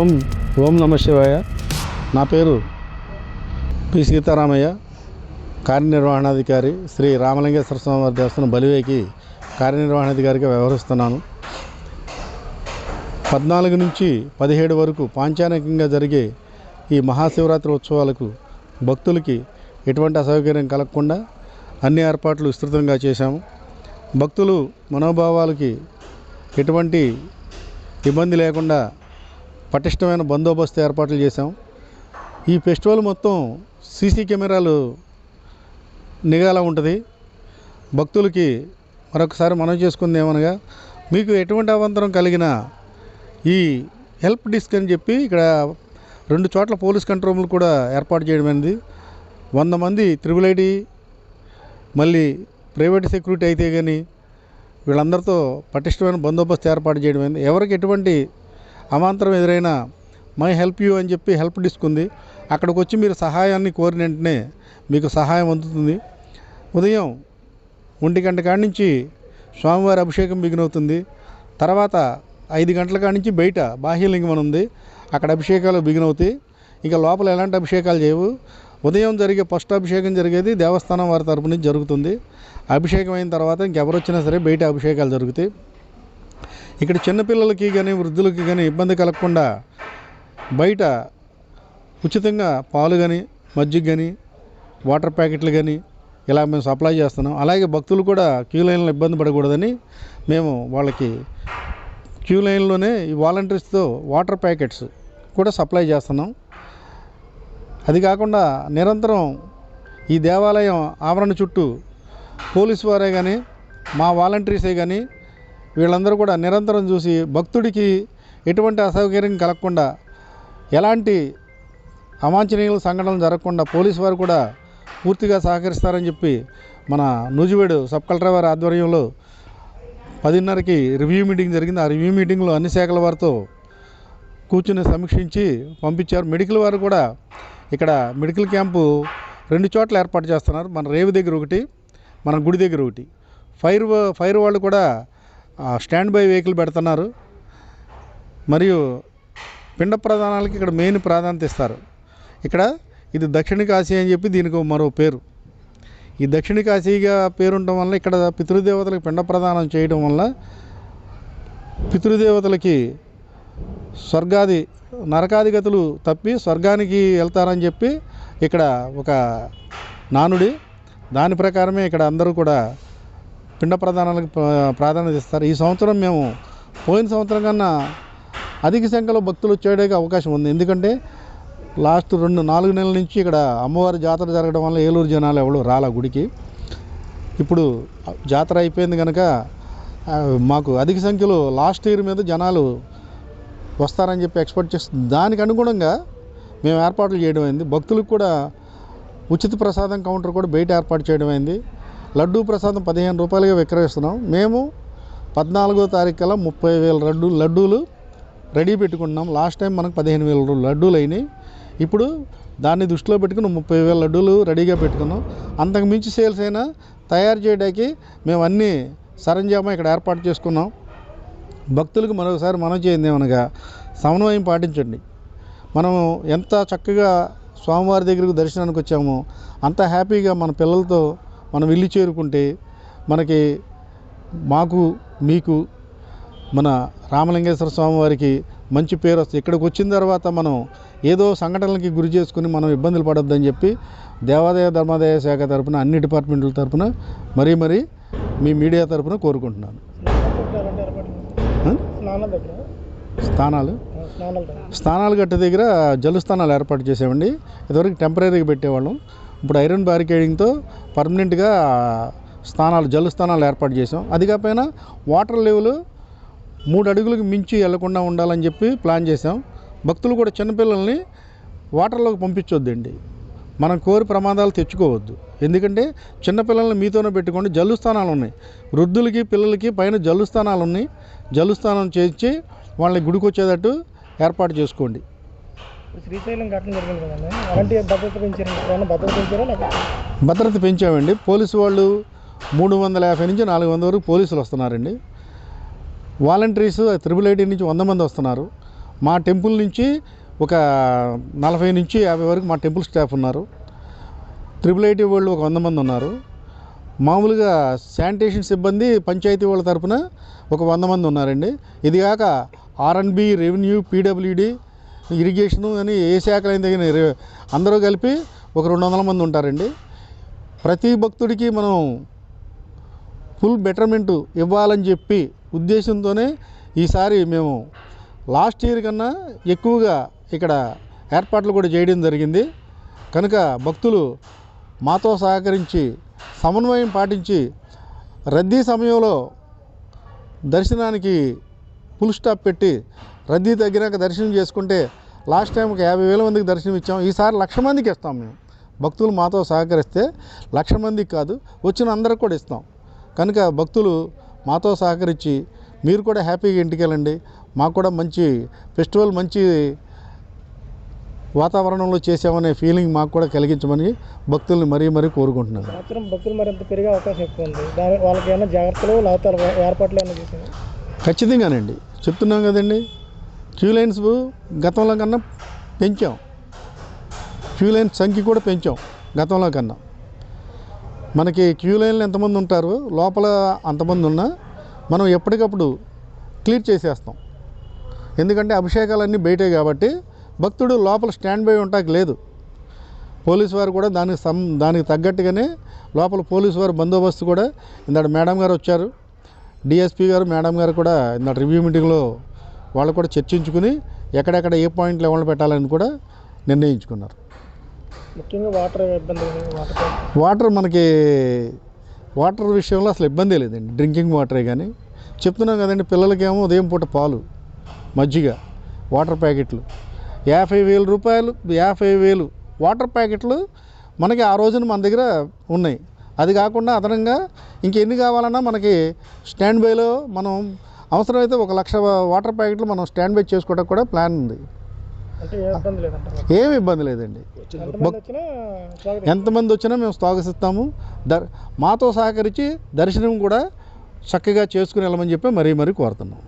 ఓం ఓం నమ శివాయ. నా పేరు పి సీతారామయ్య. కార్యనిర్వహణాధికారి శ్రీ రామలింగేశ్వర స్వామి వారి దేవస్థానం బలివేకి కార్యనిర్వహణాధికారిగా వ్యవహరిస్తున్నాను. పద్నాలుగు నుంచి పదిహేడు వరకు పాంచానికంగా జరిగే ఈ మహాశివరాత్రి ఉత్సవాలకు భక్తులకి ఎటువంటి అసౌకర్యం కలగకుండా అన్ని ఏర్పాట్లు విస్తృతంగా చేశాము. భక్తులు మనోభావాలకి ఎటువంటి ఇబ్బంది లేకుండా పటిష్టమైన బందోబస్తు ఏర్పాట్లు చేశాం. ఈ ఫెస్టివల్ మొత్తం సీసీ కెమెరాలు నిఘాలా ఉంటుంది. భక్తులకి మరొకసారి మనం చేసుకుంది ఏమనగా మీకు ఎటువంటి అవంతరం కలిగినా ఈ హెల్ప్ డిస్క్ అని చెప్పి ఇక్కడ రెండు చోట్ల పోలీస్ కంట్రోల్ కూడా ఏర్పాటు చేయడమైనది వంద మంది త్రిబుల్ ఐడి మళ్ళీ ప్రైవేట్ సెక్యూరిటీ అయితే కానీ వీళ్ళందరితో పటిష్టమైన బందోబస్తు ఏర్పాటు చేయడమైంది ఎవరికి ఎటువంటి అమాంతరం ఎదురైనా మై హెల్ప్ యూ అని చెప్పి హెల్ప్ డిస్క్ ఉంది. అక్కడికి వచ్చి మీరు సహాయాన్ని కోరిన వెంటనే మీకు సహాయం అందుతుంది. ఉదయం ఒంటి గంట కాడి నుంచి స్వామివారి అభిషేకం బిగినవుతుంది. తర్వాత ఐదు గంటల కాడి నుంచి బయట బాహ్యలింగం అని ఉంది. అక్కడ అభిషేకాలు బిగినవుతాయి. ఇక లోపల ఎలాంటి అభిషేకాలు చేయవు. ఉదయం జరిగే ఫస్ట్ అభిషేకం జరిగేది దేవస్థానం వారి తరపు నుంచి జరుగుతుంది. అభిషేకం అయిన తర్వాత ఇంకెవరు వచ్చినా సరే బయట అభిషేకాలు జరుగుతాయి. ఇక్కడ చిన్నపిల్లలకి కానీ వృద్ధులకి కానీ ఇబ్బంది కలగకుండా బయట ఉచితంగా పాలు కానీ మజ్జిగ కానీ వాటర్ ప్యాకెట్లు కానీ ఇలా మేము సప్లై చేస్తున్నాం. అలాగే భక్తులు కూడా క్యూ లైన్లో ఇబ్బంది పడకూడదని మేము వాళ్ళకి క్యూ లైన్లోనే ఈ వాలంటీర్స్తో వాటర్ ప్యాకెట్స్ కూడా సప్లై చేస్తున్నాం. అది కాకుండా నిరంతరం ఈ దేవాలయం ఆవరణ చుట్టూ పోలీసు వారే కానీ మా వాలంటీర్సే కానీ వీళ్ళందరూ కూడా నిరంతరం చూసి భక్తుడికి ఎటువంటి అసౌకర్యం కలగకుండా ఎలాంటి అవాంఛనీయ సంఘటనలు జరగకుండా పోలీసు వారు కూడా పూర్తిగా సహకరిస్తారని చెప్పి మన నూజివేడు సబ్ కలెక్టర్ వారి ఆధ్వర్యంలో పదిన్నరకి రివ్యూ మీటింగ్ జరిగింది. ఆ రివ్యూ మీటింగ్లో అన్ని శాఖల వారితో కూర్చుని సమీక్షించి పంపించారు. మెడికల్ వారు కూడా ఇక్కడ మెడికల్ క్యాంపు రెండు చోట్ల ఏర్పాటు చేస్తున్నారు. మన రేవు దగ్గర ఒకటి మన గుడి దగ్గర ఒకటి. ఫైర్ ఫైర్ వాళ్ళు కూడా స్టాండ్ బై వెహికల్ పెడుతున్నారు. మరియు పిండ ప్రధానాలకి ఇక్కడ మెయిన్ ప్రాధాన్యత ఇస్తారు. ఇక్కడ ఇది దక్షిణ కాశీ అని చెప్పి దీనికి మరో పేరు. ఈ దక్షిణ కాశీగా పేరుండటం వల్ల ఇక్కడ పితృదేవతలకు పిండ ప్రదానం చేయడం వల్ల పితృదేవతలకి స్వర్గాది నరకాదిగతులు తప్పి స్వర్గానికి వెళ్తారని చెప్పి ఇక్కడ ఒక నానుడి దాని ప్రకారమే ఇక్కడ అందరూ కూడా పిండ ప్రదానాలకు ప్రాధాన్యత ఇస్తారు. ఈ సంవత్సరం మేము పోయిన సంవత్సరం కన్నా అధిక సంఖ్యలో భక్తులు వచ్చేయడానికి అవకాశం ఉంది. ఎందుకంటే లాస్ట్ రెండు నాలుగు నెలల నుంచి ఇక్కడ అమ్మవారి జాతర జరగడం వల్ల ఏలూరు జనాలు ఎవరు రాలా గుడికి. ఇప్పుడు జాతర అయిపోయింది కనుక మాకు అధిక సంఖ్యలో లాస్ట్ ఇయర్ మీద జనాలు వస్తారని చెప్పి ఎక్స్పెక్ట్ చేస్తుంది. దానికి అనుగుణంగా మేము ఏర్పాట్లు చేయడం అయింది. భక్తులకు కూడా ఉచిత ప్రసాదం కౌంటర్ కూడా బయట ఏర్పాటు చేయడం అయింది. లడ్డూ ప్రసాదం పదిహేను రూపాయలుగా విక్రయిస్తున్నాం. మేము పద్నాలుగో తారీఖు కల్లా ముప్పై వేల లడ్డు లడ్డూలు రెడీ పెట్టుకున్నాం లాస్ట్ టైం మనకు పదిహేను వేల లడ్డూలు అయినాయి. ఇప్పుడు దాన్ని దృష్టిలో పెట్టుకుని ముప్పై వేల లడ్డూలు రెడీగా పెట్టుకున్నాం. అంతకు మించి సేల్స్ అయినా తయారు చేయడానికి మేము అన్నీ సరంజామా ఇక్కడ ఏర్పాటు చేసుకున్నాం. భక్తులకు మరొకసారి మనం చేయండి ఏమనగా సమన్వయం పాటించండి. మనం ఎంత చక్కగా స్వామివారి దగ్గరకు దర్శనానికి వచ్చామో అంత హ్యాపీగా మన పిల్లలతో మనం ఇల్లు చేరుకుంటే మనకి మాకు మీకు మన రామలింగేశ్వర స్వామి వారికి మంచి పేరు వస్తుంది. ఇక్కడికి వచ్చిన తర్వాత మనం ఏదో సంఘటనలకి గురి చేసుకుని మనం ఇబ్బందులు పడొద్దని చెప్పి దేవాదాయ ధర్మాదాయ శాఖ తరపున అన్ని డిపార్ట్మెంట్ల తరపున మరీ మరీ మీ మీడియా తరపున కోరుకుంటున్నాను. స్థానాలు? స్థానాలు గట్ట దగ్గర జలు స్థానాలు ఏర్పాటు చేసామండి. ఇదివరకు టెంపరీగా పెట్టేవాళ్ళం. ఇప్పుడు ఐరన్ బ్యారికేడింగ్తో పర్మనెంట్గా స్థానాలు జల్లు స్థానాలు ఏర్పాటు చేసాం అది కాకపోయినా వాటర్ లెవెల్ మూడు అడుగులకు మించి వెళ్ళకుండా ఉండాలని చెప్పి ప్లాన్ చేసాం భక్తులు కూడా చిన్నపిల్లల్ని వాటర్లోకి పంపించొద్దండి. మనం కోరి ప్రమాదాలు తెచ్చుకోవద్దు. ఎందుకంటే చిన్నపిల్లల్ని మీతోనే పెట్టుకోండి. జల్లు స్థానాలు ఉన్నాయి. వృద్ధులకి పిల్లలకి పైన జల్లు స్థానాలు ఉన్నాయి. జల్లు స్థానం చేర్చి వాళ్ళని గుడికొచ్చేటట్టు ఏర్పాటు చేసుకోండి. శ్రీశైలం ఘటన జరిగింది కదండి. అలాంటి భద్రత పెంచారు? భద్రత పెంచారా లేకపోతే భద్రత పెంచామండి. పోలీసు వాళ్ళు మూడు వందల యాభై నుంచి నాలుగు వందల వరకు పోలీసులు వస్తున్నారండి. వాలంటీర్స్ త్రిబుల్ ఐటీ నుంచి వంద మంది వస్తున్నారు. మా టెంపుల్ నుంచి ఒక నలభై నుంచి యాభై వరకు మా టెంపుల్ స్టాఫ్ ఉన్నారు. త్రిబుల్ ఐటీ వాళ్ళు ఒక వంద మంది ఉన్నారు. మామూలుగా శానిటేషన్ సిబ్బంది పంచాయతీ వాళ్ళ తరపున ఒక వంద మంది ఉన్నారండి. ఇది కాక ఆర్ఎన్బి రెవెన్యూ పీడబ్ల్యూడి ఇరిగేషను అని ఏ శాఖలైన తగిన అందరూ కలిపి ఒక రెండు వందల మంది ఉంటారండి. ప్రతి భక్తుడికి మనం ఫుల్ బెటర్మెంట్ ఇవ్వాలని చెప్పి ఉద్దేశంతోనే ఈసారి మేము లాస్ట్ ఇయర్ కన్నా ఎక్కువగా ఇక్కడ ఏర్పాట్లు కూడా చేయడం జరిగింది. కనుక భక్తులు మాతో సహకరించి సమన్వయం పాటించి రద్దీ సమయంలో దర్శనానికి ఫుల్ స్టాప్ పెట్టి రద్దీ తగ్గినాక దర్శనం చేసుకుంటే లాస్ట్ టైం ఒక యాభై వేల మందికి దర్శనం ఇచ్చాం. ఈసారి లక్ష మందికి ఇస్తాం మేము. భక్తులు మాతో సహకరిస్తే లక్ష మందికి కాదు వచ్చిన అందరికి కూడా ఇస్తాం. కనుక భక్తులు మాతో సహకరించి మీరు కూడా హ్యాపీగా ఇంటికి వెళ్ళండి. మాకు కూడా మంచి ఫెస్టివల్ మంచి వాతావరణంలో చేసామనే ఫీలింగ్ మాకు కూడా కలిగించమని భక్తుల్ని మరీ మరీ కోరుకుంటున్నాను. భక్తులు మరింత పెరిగే అవకాశం ఎక్కువ ఉంది. దాని వాళ్ళకి ఏమైనా జాగ్రత్తలు లేకపోతే ఏర్పాట్లు ఏమైనా ఖచ్చితంగానండి. చెప్తున్నాం కదండి. క్యూ లైన్స్ గతంలో కన్నా పెంచాం. క్యూ లైన్స్ సంఖ్య కూడా పెంచాం గతంలో కన్నా. మనకి క్యూ లైన్లు ఎంతమంది ఉంటారు లోపల అంతమంది ఉన్నా మనం ఎప్పటికప్పుడు క్లియర్ చేసేస్తాం. ఎందుకంటే అభిషేకాలన్నీ బయటే కాబట్టి భక్తుడు లోపల స్టాండ్ బై ఉంటాకి లేదు. పోలీసు వారు కూడా దానికి సం దానికి తగ్గట్టుగానే లోపల పోలీసు వారు బందోబస్తు కూడా ఇందాడు మేడం గారు వచ్చారు. డిఎస్పీ గారు మేడం గారు కూడా ఇందాడు రివ్యూ మీటింగ్లో వాళ్ళు కూడా చర్చించుకుని ఎక్కడెక్కడ ఏ పాయింట్లు ఎవరు పెట్టాలని కూడా నిర్ణయించుకున్నారు. ముఖ్యంగా వాటర్ ఇబ్బంది వాటర్ వాటర్ మనకి వాటర్ విషయంలో అసలు ఇబ్బందే లేదండి. డ్రింకింగ్ వాటరే కానీ చెప్తున్నాం కదండి పిల్లలకేమో ఉదయం పూట పాలు మజ్జిగ వాటర్ ప్యాకెట్లు. యాభై వేల రూపాయలు యాభై వేలు వాటర్ ప్యాకెట్లు మనకి ఆ రోజున మన దగ్గర ఉన్నాయి. అది కాకుండా అదనంగా ఇంకెన్ని కావాలన్నా మనకి స్టాండ్ బైలో మనం అవసరమైతే ఒక లక్ష వాటర్ ప్యాకెట్లు మనం స్టాండ్ బై చేసుకోవడానికి కూడా ప్లాన్ ఉంది. ఏమి ఇబ్బంది లేదండి. ఎంతమంది వచ్చినా స్వాగతం. ఎంతమంది వచ్చినా మేము స్వాగతిస్తాము. దర్ మాతో సహకరించి దర్శనం కూడా చక్కగా చేసుకుని వెళ్ళమని చెప్పి మరీ మరీ కోరుతున్నాం.